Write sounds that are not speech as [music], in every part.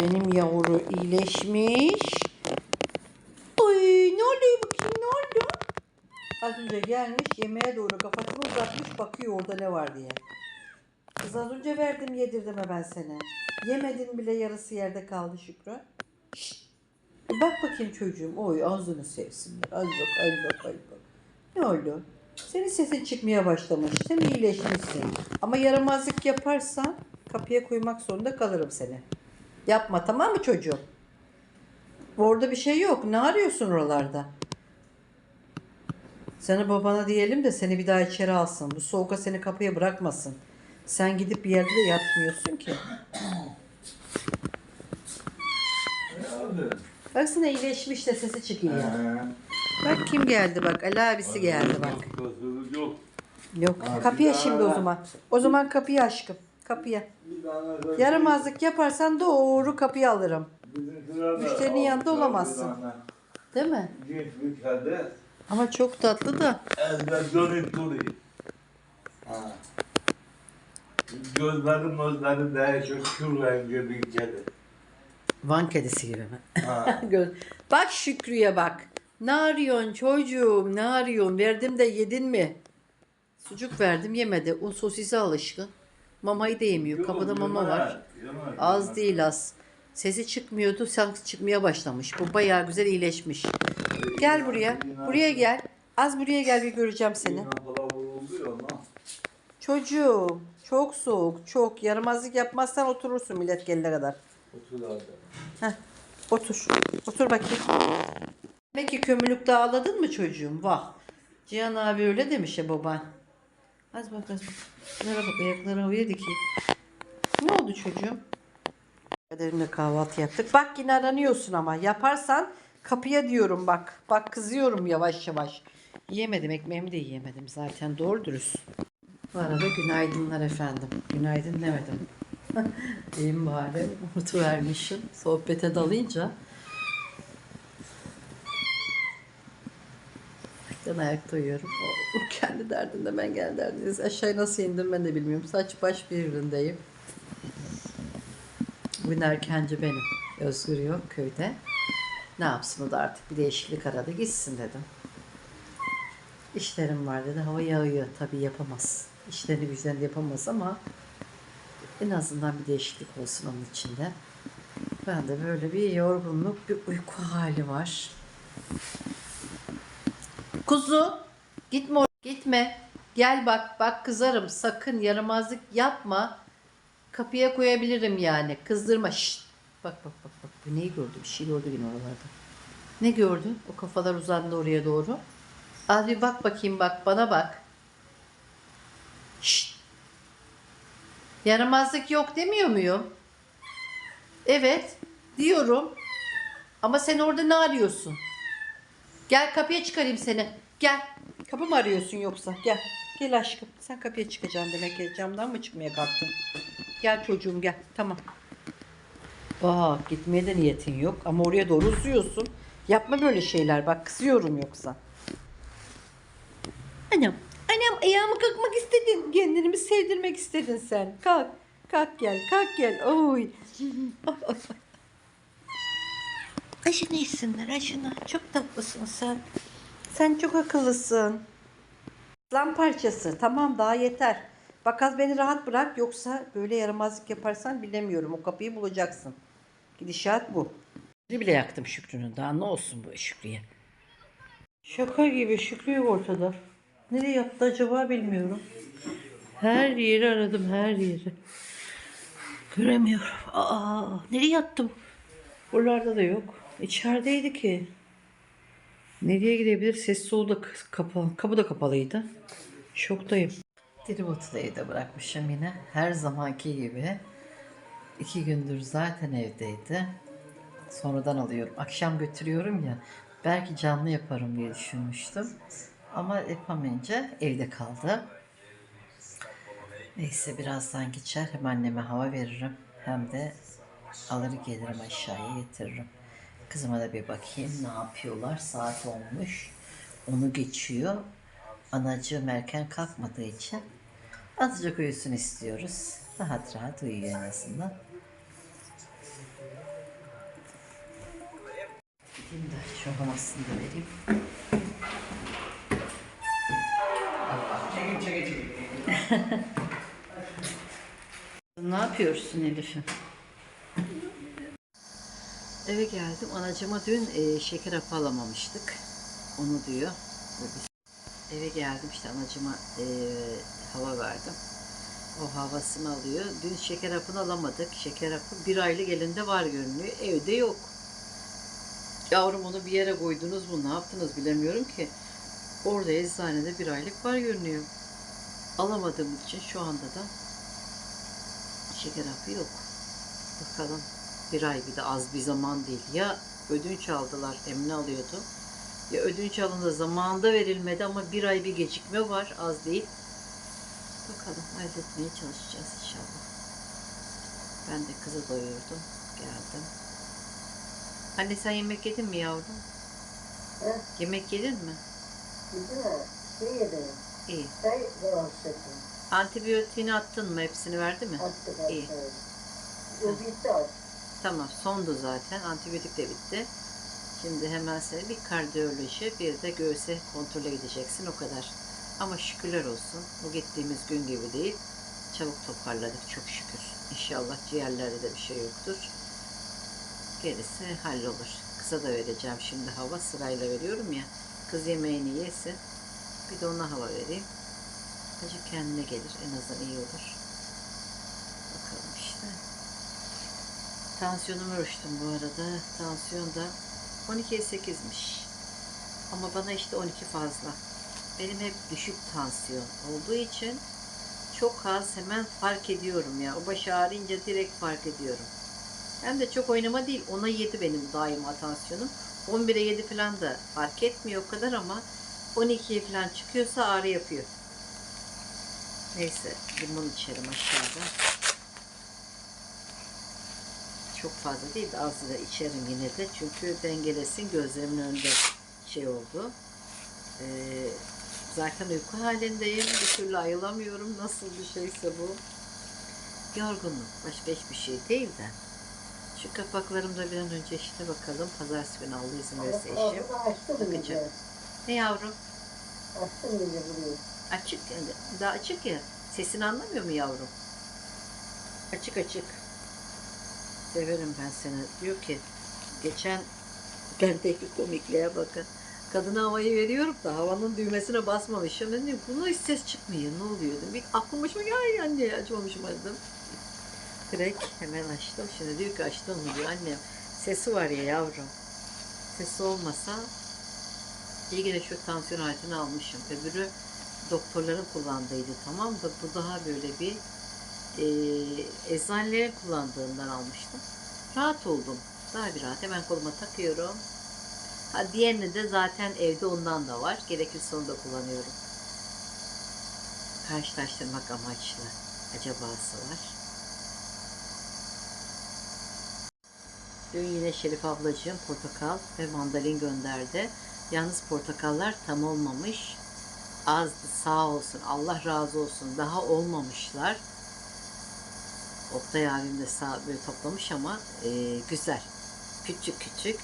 Benim yavru iyileşmiş. Oy ne oluyor bakayım ne oldu? Az önce gelmiş yemeğe doğru kafasını uzatmış bakıyor orada ne var diye. Kız az önce verdim yedirdim ben seni. Yemedin bile yarısı yerde kaldı Şükrü. Bir Bak bakayım çocuğum. Oy ağzını sevsinler. Az bak az bak az bak. Ne oldu? Senin sesin çıkmaya başlamış. Sen iyileşmişsin. Ama yaramazlık yaparsan kapıya koymak zorunda kalırım seni. Yapma tamam mı çocuğum? Orada bir şey yok. Ne arıyorsun oralarda? Sana babana diyelim de seni bir daha içeri alsın. Bu soğuka seni kapıya bırakmasın. Sen gidip bir yerde de yatmıyorsun ki. Baksana iyileşmiş de sesi çıkıyor. Bak kim geldi bak. Ali abisi geldi bak. Yok. Daha şimdi o zaman. O zaman kapıya aşkım. Kapıya. Yaramazlık yaparsan doğru kapıya alırım. Müşterinin yanında olamazsın. Değil mi? Ama çok tatlı da. Gözlerim gözlerim daha çok kül rengi bir kedi. Van kedisi gibi mi? [laughs] Göz. Bak Şükrü'ye bak. Ne arıyorsun çocuğum? Ne arıyorsun? Verdim de yedin mi? Sucuk verdim yemedi. O sosise alışkın. Mamayı da yemiyor. Kapıda mama var. Az değil az. Sesi çıkmıyordu. Sanki çıkmaya başlamış. Bu bayağı güzel iyileşmiş. Gel buraya. Buraya gel. Az buraya gel bir göreceğim seni. Çocuğum çok soğuk çok. Yaramazlık yapmazsan oturursun millet gelene kadar. Heh, otur. Otur bakayım. Demek ki kömürlükte ağladın mı çocuğum? Vah. Cihan abi öyle demiş ya baban. Az bak az bak. Şunlara bak ayakları havaya. Ne oldu çocuğum? Kaderimle kahvaltı yaptık. Bak yine aranıyorsun ama. Yaparsan kapıya diyorum bak. Bak kızıyorum yavaş yavaş. Yiyemedim ekmeğimi de yiyemedim zaten doğru dürüst. Bu arada günaydınlar efendim. Günaydın demedim. [laughs] İyiyim bari. Unutuvermişim. Sohbete dalınca. Ben ayakta uyuyorum. O, o kendi derdinde ben kendi derdindeyiz. Aşağıya nasıl indim ben de bilmiyorum. Saç baş birbirindeyim. Bugün erkenci benim. Özgür yok köyde. Ne yapsın o da artık bir değişiklik aradı. Gitsin dedim. İşlerim var dedi. Hava yağıyor. Tabii yapamaz. İşlerini güçlerini yapamaz ama en azından bir değişiklik olsun onun içinde. Ben de böyle bir yorgunluk, bir uyku hali var. Kuzu, gitme gitme. Gel bak, bak kızarım. Sakın yaramazlık yapma. Kapıya koyabilirim yani. Kızdırma. Şşt. Bak bak bak bak. Bu neyi gördü? Bir şey gördü yine oralarda. Ne gördün? O kafalar uzandı oraya doğru. Az bir bak bakayım bak. Bana bak. Şşt. Yaramazlık yok demiyor muyum? Evet. Diyorum. Ama sen orada ne arıyorsun? Gel kapıya çıkarayım seni. Gel. Kapı mı arıyorsun yoksa? Gel. Gel aşkım. Sen kapıya çıkacaksın demek ki. Camdan mı çıkmaya kalktın? Gel çocuğum gel. Tamam. Aa gitmeye de niyetin yok. Ama oraya doğru uzuyorsun. Yapma böyle şeyler. Bak kızıyorum yoksa. Anam. Anam ayağımı kalkmak istedin. Kendini sevdirmek istedin sen? Kalk. Kalk gel. Kalk gel. Oy. [laughs] Aşını yesinler aşını. Çok tatlısın sen. Sen çok akıllısın. Aslan parçası. Tamam daha yeter. Bak az beni rahat bırak yoksa böyle yaramazlık yaparsan bilemiyorum. O kapıyı bulacaksın. Gidişat bu. Bir bile yaktım Şükrü'nün. Daha ne olsun bu Şükrü'ye. Şaka gibi Şükrü yok ortada. Nereye yattı acaba bilmiyorum. Her yeri aradım her yeri. Göremiyorum. Aa, nereye yattı bu? Buralarda da yok. İçerideydi ki. Nereye gidebilir? Ses solu da kapalı. Kapı da kapalıydı. Şoktayım. Diribotu da bırakmışım yine. Her zamanki gibi. İki gündür zaten evdeydi. Sonradan alıyorum. Akşam götürüyorum ya. Belki canlı yaparım diye düşünmüştüm. Ama yapamayınca evde kaldı. Neyse birazdan geçer. Hem anneme hava veririm. Hem de alır gelirim aşağıya getiririm. Kızıma da bir bakayım ne yapıyorlar. Saat olmuş. Onu geçiyor. Anacığım erken kalkmadığı için azıcık uyusun istiyoruz. Rahat rahat uyuyor en azından. Gideyim de şu havasını da vereyim. Çekil çekil çekil. [laughs] ne yapıyorsun Elif'im? Eve geldim. Anacıma dün e, şeker hapı alamamıştık. Onu diyor. Biz- Eve geldim işte anacıma e, hava verdim. O havasını alıyor. Dün şeker hapını alamadık. Şeker hapı bir aylık elinde var görünüyor. Evde yok. Yavrum onu bir yere koydunuz mu? Ne yaptınız bilemiyorum ki. Orada eczanede bir aylık var görünüyor. Alamadığım için şu anda da şeker hapı yok. Bakalım bir ay bir de az bir zaman değil. Ya ödünç aldılar, Emine alıyordu. Ya ödünç alındı zamanında verilmedi ama bir ay bir gecikme var az değil. Bakalım halletmeye çalışacağız inşallah. Ben de kızı doyurdum. Geldim. Anne sen yemek yedin mi yavrum? He? Yemek yedin mi? Gidin ha. Şey yedim. İyi. Çay ettim. Antibiyotiğini attın mı? Hepsini verdi mi? Attık İyi. O bitti artık. Tamam sondu zaten. Antibiyotik de bitti. Şimdi hemen seni bir kardiyoloji bir de göğse kontrole gideceksin o kadar. Ama şükürler olsun. Bu gittiğimiz gün gibi değil. Çabuk toparladık çok şükür. İnşallah ciğerlerde de bir şey yoktur. Gerisi hallolur. Kıza da vereceğim şimdi hava sırayla veriyorum ya. Kız yemeğini yesin. Bir de ona hava vereyim. Acı kendine gelir. En azından iyi olur. Bakalım işte. Tansiyonumu ölçtüm bu arada. Tansiyon da 12'ye 8'miş. Ama bana işte 12 fazla. Benim hep düşük tansiyon olduğu için çok az hemen fark ediyorum ya. O baş ağrıyınca direkt fark ediyorum. Hem de çok oynama değil. 10'a 7 benim daima tansiyonum. 11'e 7 falan da fark etmiyor o kadar ama 12'ye falan çıkıyorsa ağrı yapıyor. Neyse limon içerim aşağıda. Çok fazla değil de az da içerim yine de. Çünkü dengelesin gözlerimin önünde şey oldu. Ee, zaten uyku halindeyim. Bir türlü ayılamıyorum. Nasıl bir şeyse bu. Yorgunluk. Başka hiçbir şey değil de. Şu kapaklarımda bir an önce işte bakalım. Pazartesi günü Allah izin verirse Bakacağım. iyice. Ne yavrum? Açtım iyice burayı. Açık. Daha açık ya. Sesini anlamıyor mu yavrum? Açık açık. Severim ben seni. Diyor ki geçen bendeki komikliğe bakın. Kadına havayı veriyorum da havanın düğmesine basmamışım. Ben diyorum buna hiç ses çıkmıyor. Ne oluyor dedim. Bir aklım başıma geldi anne açmamışım dedim. Direkt hemen açtım. Şimdi diyor ki açtın mı diyor annem. Sesi var ya yavrum. Sesi olmasa İlgili şu tansiyon aletini almışım. Öbürü doktorların kullandığıydı tamam da bu daha böyle bir e, eczanelerin kullandığından almıştım. Rahat oldum. Daha bir rahat. Hemen koluma takıyorum. Ha, diğerini de zaten evde ondan da var. Gerekirse onu da kullanıyorum. Karşılaştırmak amaçlı. Acabası var. Dün yine Şerif ablacığım portakal ve mandalin gönderdi. Yalnız portakallar tam olmamış. Azdı sağ olsun. Allah razı olsun. Daha olmamışlar. Oktay abim de sağ toplamış ama e, güzel. Küçük küçük.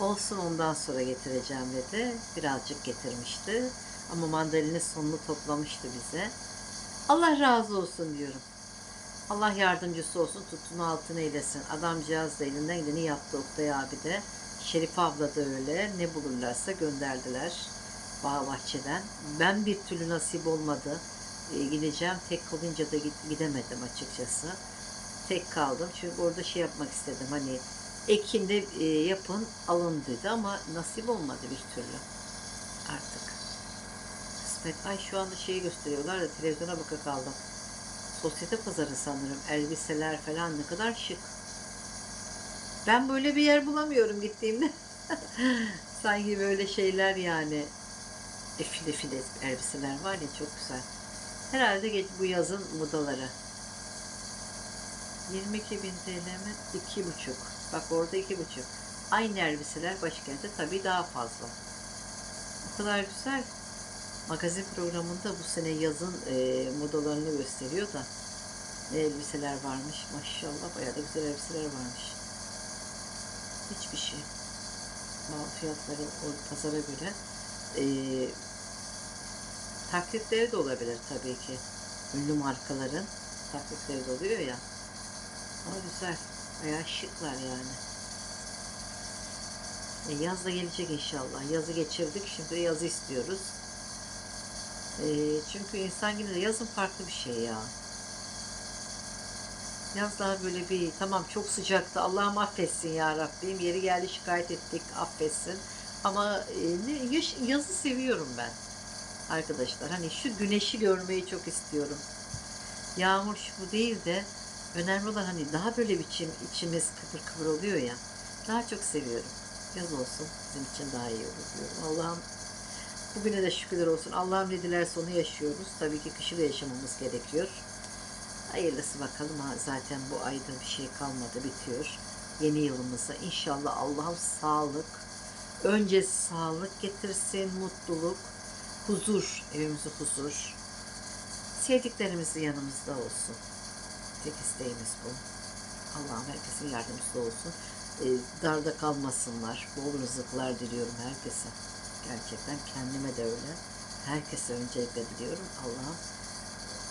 Olsun ondan sonra getireceğim dedi. Birazcık getirmişti. Ama mandalinin sonunu toplamıştı bize. Allah razı olsun diyorum. Allah yardımcısı olsun, tuttuğunu altına eylesin. Adamcağız da elinden geleni yaptı Oktay abi de. Şerif abla da öyle. Ne bulurlarsa gönderdiler bağ bahçeden. Ben bir türlü nasip olmadı. E, gideceğim. Tek olunca da gidemedim açıkçası. Tek kaldım. Çünkü orada şey yapmak istedim. Hani Ekim'de e, yapın alın dedi ama nasip olmadı bir türlü. Artık. Kısmet. Ay şu anda şeyi gösteriyorlar da televizyona baka kaldım. Sosyete pazarı sanırım. Elbiseler falan ne kadar şık. Ben böyle bir yer bulamıyorum gittiğimde. [laughs] Sanki böyle şeyler yani. Efil efil elbiseler var ya çok güzel. Herhalde geç bu yazın modaları. 22 bin TL mi? 2,5. Bak orada 2,5. Aynı elbiseler başkentte tabii daha fazla. O kadar güzel. Magazin programında bu sene yazın e, modalarını gösteriyor da ne elbiseler varmış. Maşallah bayağı da güzel elbiseler varmış. Hiçbir şey. mal fiyatları o pazara göre. Ee, taklitleri de olabilir tabii ki. Ünlü markaların taklitleri de oluyor ya. Ama güzel. Bayağı şıklar yani. E, yaz da gelecek inşallah. Yazı geçirdik. Şimdi yazı istiyoruz. E, çünkü insan yine de yazın farklı bir şey ya. Yaz daha böyle bir tamam çok sıcaktı. Allah'ım affetsin ya Rabbim. Yeri geldi şikayet ettik. Affetsin. Ama e, ne, yaş- yazı seviyorum ben. Arkadaşlar hani şu güneşi görmeyi çok istiyorum. Yağmur şu bu değil de önemli olan hani daha böyle biçim içimiz kıpır kıpır oluyor ya. Daha çok seviyorum. Yaz olsun bizim için daha iyi olur diyorum. Allah'ım bugüne de şükürler olsun. Allah'ım ne dilerse onu yaşıyoruz. Tabii ki kışı da yaşamamız gerekiyor. Hayırlısı bakalım ha zaten bu ayda bir şey kalmadı bitiyor. Yeni yılımıza inşallah Allah'ım sağlık, önce sağlık getirsin, mutluluk, huzur, evimize huzur. Sevdiklerimiz yanımızda olsun. Tek isteğimiz bu. Allah'ım herkesin yardımcısı olsun. E, darda kalmasınlar. Bol rızıklar diliyorum herkese. Gerçekten kendime de öyle. Herkese öncelikle diliyorum. Allah'ım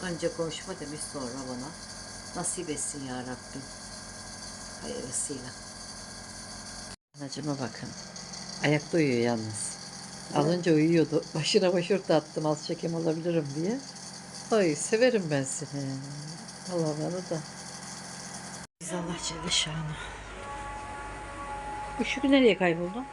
önce konuşma demiş sonra bana nasip etsin ya Rabbim. Hayırlısıyla. Anacıma bakın. Ayakta uyuyor yalnız. Az önce uyuyordu. [laughs] Başına başörtü attım az çekim alabilirim diye. Ay severim ben seni. Allah bana da. Biz Allah Celle şanı. Bu Şükrü nereye kayboldu?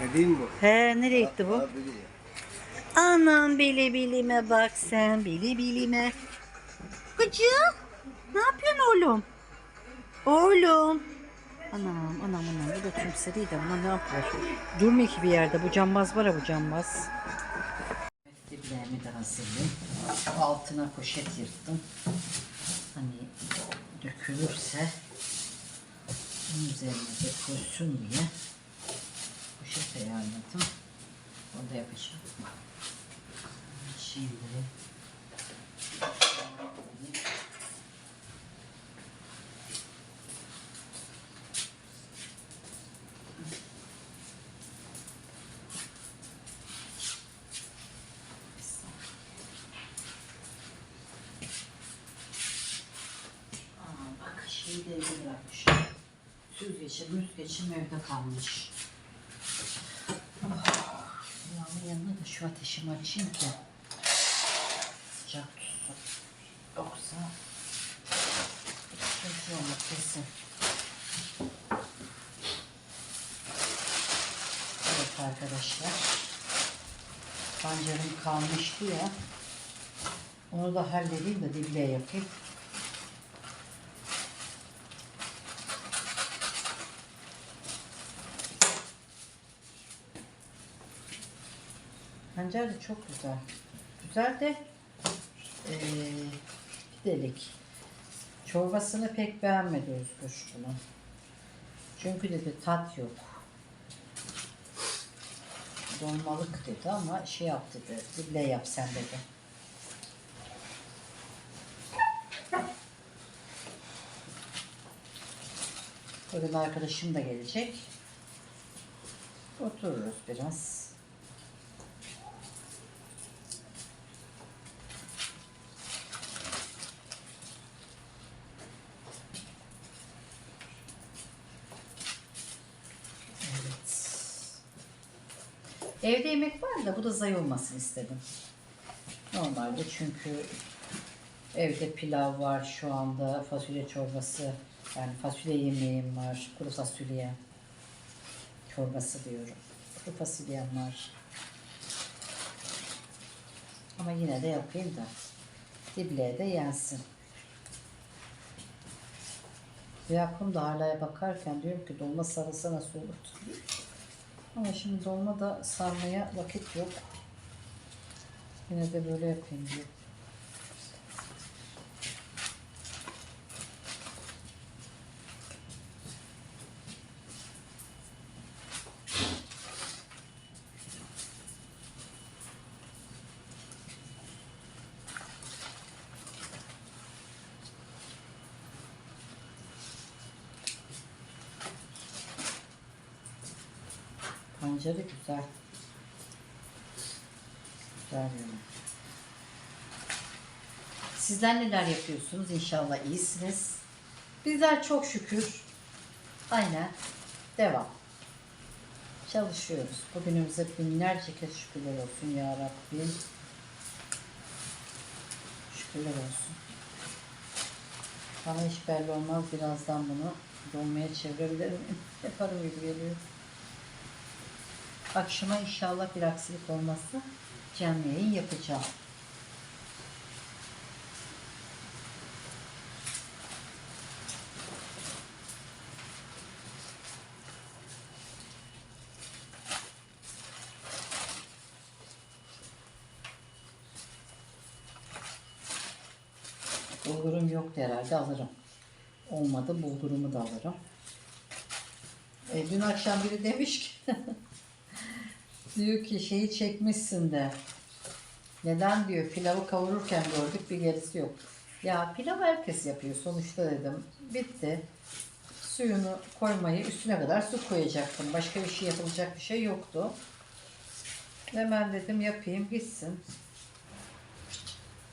Ne diyeyim bu? He nereye gitti bu? Anam bili bilime bak sen bili bilime. Kıcım ne yapıyorsun oğlum? Oğlum. Anam anam anam bu da kimse değil de buna ne yapıyor? Durmuyor ki bir yerde bu cambaz var ya bu cambaz. Diblerimi de hazırlayayım. Altına poşet yırttım. Hani dökülürse bunun üzerine dökülsün diye poşet ayarladım. Onu da yapacağım. Şimdi Aa, bak şeyi de evde bırakmışım. Süzgeçim, müzgeçim evde kalmış. Yağmur yanına da şu ateşimi açayım ki sıcak tutsun. Yoksa hiç olmaz kesin. Evet arkadaşlar. Pancarım kalmıştı ya. Onu da halledeyim de dible yapayım. Pancar da çok güzel. Güzel de eee delik. Çorbasını pek beğenmedi Özgür bunu. Çünkü dedi tat yok. Dolmalık dedi ama şey yap dedi. Dible yap sen dedi. Bugün arkadaşım da gelecek. Otururuz biraz. Evet. Evde yemek var da bu da zay olmasın istedim. Normalde çünkü evde pilav var şu anda, fasulye çorbası, yani fasulye yemeğim var, kuru fasulye çorbası diyorum. Kuru fasulyem var. Ama yine de yapayım da dibliğe de yensin. Aklım da hala bakarken diyorum ki dolma sarılsa nasıl olur? Ama şimdi dolma da sarmaya vakit yok. Yine de böyle yapayım Pancarı güzel. Güzel yani. Sizler neler yapıyorsunuz? İnşallah iyisiniz. Bizler çok şükür. Aynen. Devam. Çalışıyoruz. Bugünümüze binlerce kez şükürler olsun ya Rabbim. Şükürler olsun. Bana hiç belli olmaz. Birazdan bunu dolmaya çevirebilirim. [laughs] Yaparım gibi geliyor. Akşama inşallah bir aksilik olmazsa canlı yayın yapacağım. Bulgurum yoktu herhalde alırım. Olmadı bulgurumu da alırım. E, dün akşam biri demiş ki [laughs] diyor ki şeyi çekmişsin de neden diyor pilavı kavururken gördük bir gerisi yok. Ya pilav herkes yapıyor sonuçta dedim. Bitti. Suyunu koymayı üstüne kadar su koyacaktım. Başka bir şey yapılacak bir şey yoktu. Hemen dedim yapayım gitsin.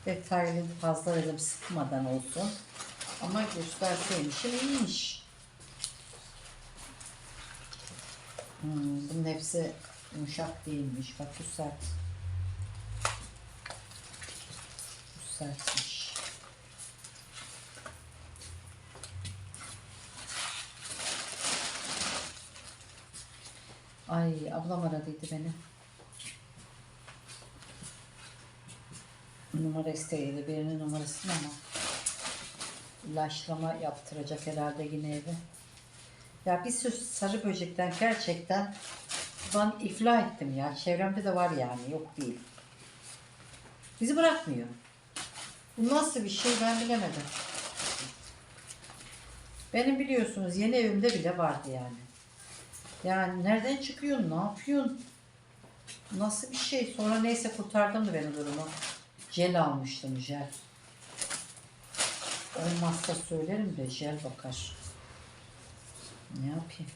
Detaylı fazla dedim sıkmadan olsun. Ama gösterseymişim iyiymiş. Hmm, bunun hepsi yumuşak değilmiş. Bak bu sert. Bu sertmiş. Ay ablam aradıydı beni. Numara isteydi birinin numarasını ama ilaçlama yaptıracak herhalde yine evi. Ya bir sürü sarı böcekten gerçekten ben iflah ettim ya. Çevremde de var yani yok değil. Bizi bırakmıyor. Bu nasıl bir şey ben bilemedim. Benim biliyorsunuz yeni evimde bile vardı yani. Yani nereden çıkıyorsun, ne yapıyorsun? Nasıl bir şey? Sonra neyse kurtardım da beni durumu. Jel almıştım jel. Olmazsa söylerim de jel bakar. Ne yapayım?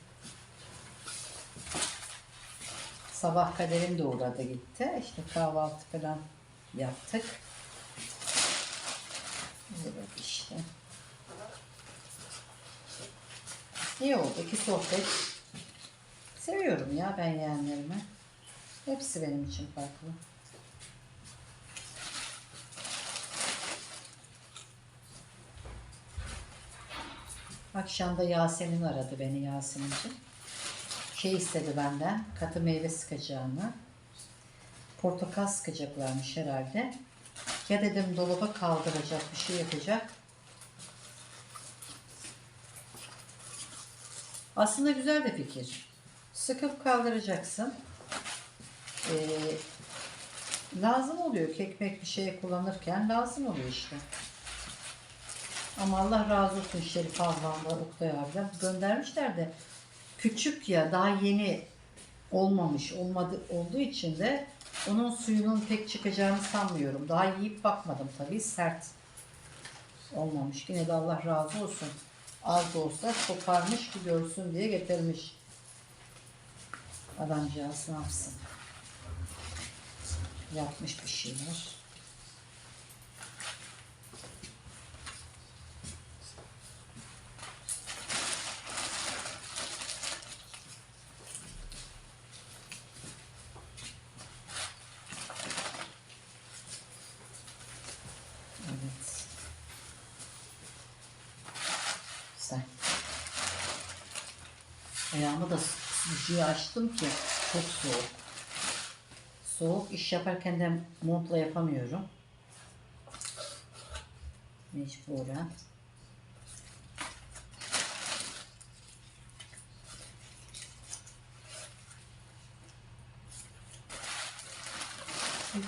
Sabah kaderim de uğradı gitti. İşte kahvaltı falan yaptık. Evet işte. İyi oldu ki sohbet. Seviyorum ya ben yeğenlerimi. Hepsi benim için farklı. Akşam da Yasemin aradı beni Yasemin'ciğim. Şey istedi benden katı meyve sıkacağını. Portakal sıkacaklarmış herhalde. Ya dedim dolaba kaldıracak bir şey yapacak. Aslında güzel bir fikir. Sıkıp kaldıracaksın. Ee, lazım oluyor kekmek bir şeye kullanırken lazım oluyor işte. Ama Allah razı olsun Şerif ablamla Oktay abiden göndermişler de küçük ya daha yeni olmamış olmadı olduğu için de onun suyunun pek çıkacağını sanmıyorum. Daha yiyip bakmadım tabii sert olmamış. Yine de Allah razı olsun. Az da olsa koparmış ki görsün diye getirmiş. Adamcağız ne yapsın? Yapmış bir şeyler. Evet. Güzel. Ayağımı da sıcığı açtım ki çok soğuk. Soğuk iş yaparken de montla yapamıyorum. Mecburen.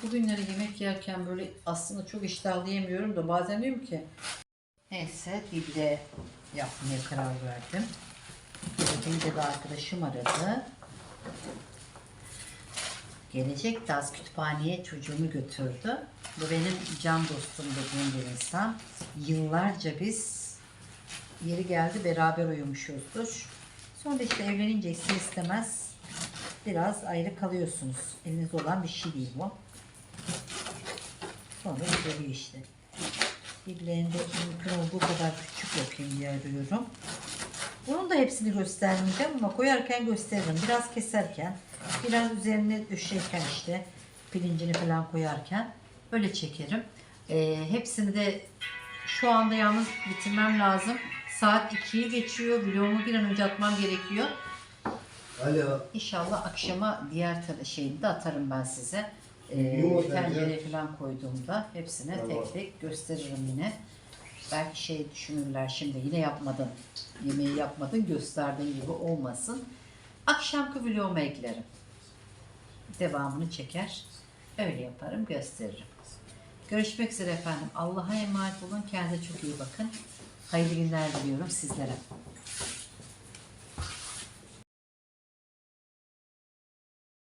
Bugünleri yemek yerken böyle aslında çok iştahlı yemiyorum da bazen diyorum ki neyse dilde yapmaya karar verdim. Dilde de arkadaşım aradı. Gelecek de az kütüphaneye çocuğumu götürdü. Bu benim can dostum dediğim bir insan. Yıllarca biz yeri geldi beraber uyumuşuzdur. Sonra işte evlenince ister istemez biraz ayrı kalıyorsunuz. Elinizde olan bir şey değil bu. Sonra üzeri işte. Diplerinde mümkün olduğu kadar küçük yapayım diye arıyorum. Bunun da hepsini göstermeyeceğim ama koyarken gösteririm. Biraz keserken, biraz üzerine döşerken işte pirincini falan koyarken böyle çekerim. Ee, hepsini de şu anda yalnız bitirmem lazım. Saat 2'yi geçiyor. Vlogumu bir an önce atmam gerekiyor. Alo. İnşallah akşama diğer şeyini de atarım ben size. Tencereye bence- falan koyduğumda hepsine Tamam. tek tek gösteririm yine. Belki şey düşünürler şimdi yine yapmadın. Yemeği yapmadın gösterdiğin gibi olmasın. Akşamki vloguma eklerim. Devamını çeker. Öyle yaparım gösteririm. Görüşmek üzere efendim. Allah'a emanet olun. Kendinize çok iyi bakın. Hayırlı günler diliyorum sizlere.